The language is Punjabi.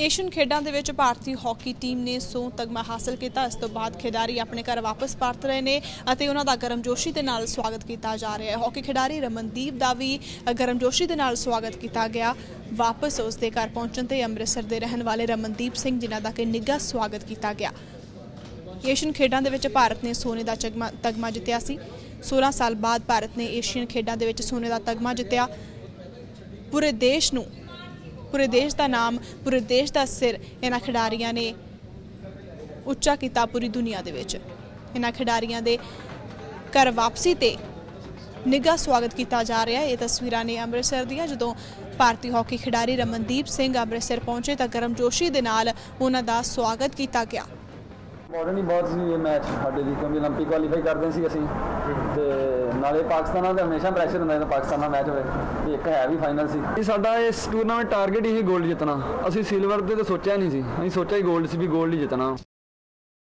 ਏਸ਼ੀਅਨ ਖੇਡਾਂ ਦੇ ਵਿੱਚ ਭਾਰਤੀ ਹਾਕੀ ਟੀਮ ਨੇ ਸੋ ਤਗਮਾ ਹਾਸਲ ਕੀਤਾ। ਇਸ ਤੋਂ ਬਾਅਦ ਖਿਡਾਰੀ ਆਪਣੇ ਘਰ ਵਾਪਸ ਪਰਤ ਰਹੇ ਨੇ ਅਤੇ ਉਹਨਾਂ ਦਾ ਗਰਮਜੋਸ਼ੀ ਦੇ ਨਾਲ ਸਵਾਗਤ ਕੀਤਾ ਜਾ ਰਿਹਾ ਹੈ। ਹਾਕੀ ਖਿਡਾਰੀ ਰਮਨਦੀਪ ਦਾ ਵੀ ਗਰਮਜੋਸ਼ੀ ਦੇ ਨਾਲ ਸਵਾਗਤ ਕੀਤਾ ਗਿਆ। ਵਾਪਸ ਉਸ ਦੇ ਘਰ ਪਹੁੰਚਣ ਤੇ ਅੰਮ੍ਰਿਤਸਰ ਦੇ ਰਹਿਣ ਵਾਲੇ ਰਮਨਦੀਪ ਸਿੰਘ, ਜਿਨ੍ਹਾਂ ਦਾ ਕਿ ਨਿੱਘਾ ਸਵਾਗਤ ਕੀਤਾ ਗਿਆ। ਏਸ਼ੀਅਨ ਖੇਡਾਂ ਦੇ ਵਿੱਚ ਭਾਰਤ ਨੇ ਸੋਨੇ ਦਾ ਚਗਮਾ, ਤਗਮਾ ਜਿੱਤਿਆ ਸੀ। 16 ਸਾਲ ਬਾਅਦ ਭਾਰਤ ਨੇ ਏਸ਼ੀਅਨ ਖੇਡਾਂ ਦੇ ਵਿੱਚ ਸੋਨੇ ਦਾ ਤਗਮਾ ਜਿੱਤਿਆ। ਪੂਰੇ ਦੇਸ਼ ਨੂੰ ਪੂਰੇ ਦੇਸ਼ ਦਾ ਨਾਮ, ਪੂਰੇ ਦੇਸ਼ ਦਾ ਸਿਰ ਇਹਨਾਂ ਖਿਡਾਰੀਆਂ ਨੇ ਉੱਚਾ ਕੀਤਾ ਪੂਰੀ ਦੁਨੀਆ ਦੇ ਵਿੱਚ। ਇਹਨਾਂ ਖਿਡਾਰੀਆਂ ਦੇ ਘਰ ਵਾਪਸੀ ਤੇ ਨਿੱਘਾ ਸਵਾਗਤ ਕੀਤਾ ਜਾ ਰਿਹਾ ਹੈ। ਇਹ ਤਸਵੀਰਾਂ ਨੇ ਅੰਮ੍ਰਿਤਸਰ ਦੀਆਂ, ਜਦੋਂ ਭਾਰਤੀ ਹਾਕੀ ਖਿਡਾਰੀ ਰਮਨਦੀਪ ਸਿੰਘ ਅੰਮ੍ਰਿਤਸਰ ਪਹੁੰਚੇ ਤਾਂ ਗਰਮਜੋਸ਼ੀ ਦੇ ਨਾਲ ਉਹਨਾਂ ਦਾ ਸਵਾਗਤ ਕੀਤਾ ਗਿਆ। ਮਾਡਰਨ ਹੀ ਬਹੁਤ ਸੀ ਇਹ ਮੈਚ ਸਾਡੇ ਲਈ ਕਿਉਂਕਿ 올림픽 ਕੁਆਲੀਫਾਈ ਕਰਦੇ ਸੀ ਅਸੀਂ। ਤੇ ਨਾਲੇ ਪਾਕਿਸਤਾਨਾਂ ਦਾ ਹਮੇਸ਼ਾ ਪ੍ਰੈਸ਼ਰ ਹੁੰਦਾ ਜਦੋਂ ਪਾਕਿਸਤਾਨ ਨਾਲ ਮੈਚ ਹੋਵੇ। ਇੱਕ ਹੈ ਵੀ ਫਾਈਨਲ ਸੀ। ਇਹ ਸਾਡਾ ਇਸ ਟੂਰਨਾਮੈਂਟ ਟਾਰਗੇਟ ਹੀ ਸੀ ਗੋਲਡ ਜਿੱਤਣਾ। ਅਸੀਂ ਸਿਲਵਰ ਦੇ ਤਾਂ ਸੋਚਿਆ ਨਹੀਂ ਸੀ। ਅਸੀਂ ਸੋਚਿਆ ਹੀ ਗੋਲਡ ਸੀ ਵੀ ਗੋਲਡ ਹੀ ਜਿੱਤਣਾ।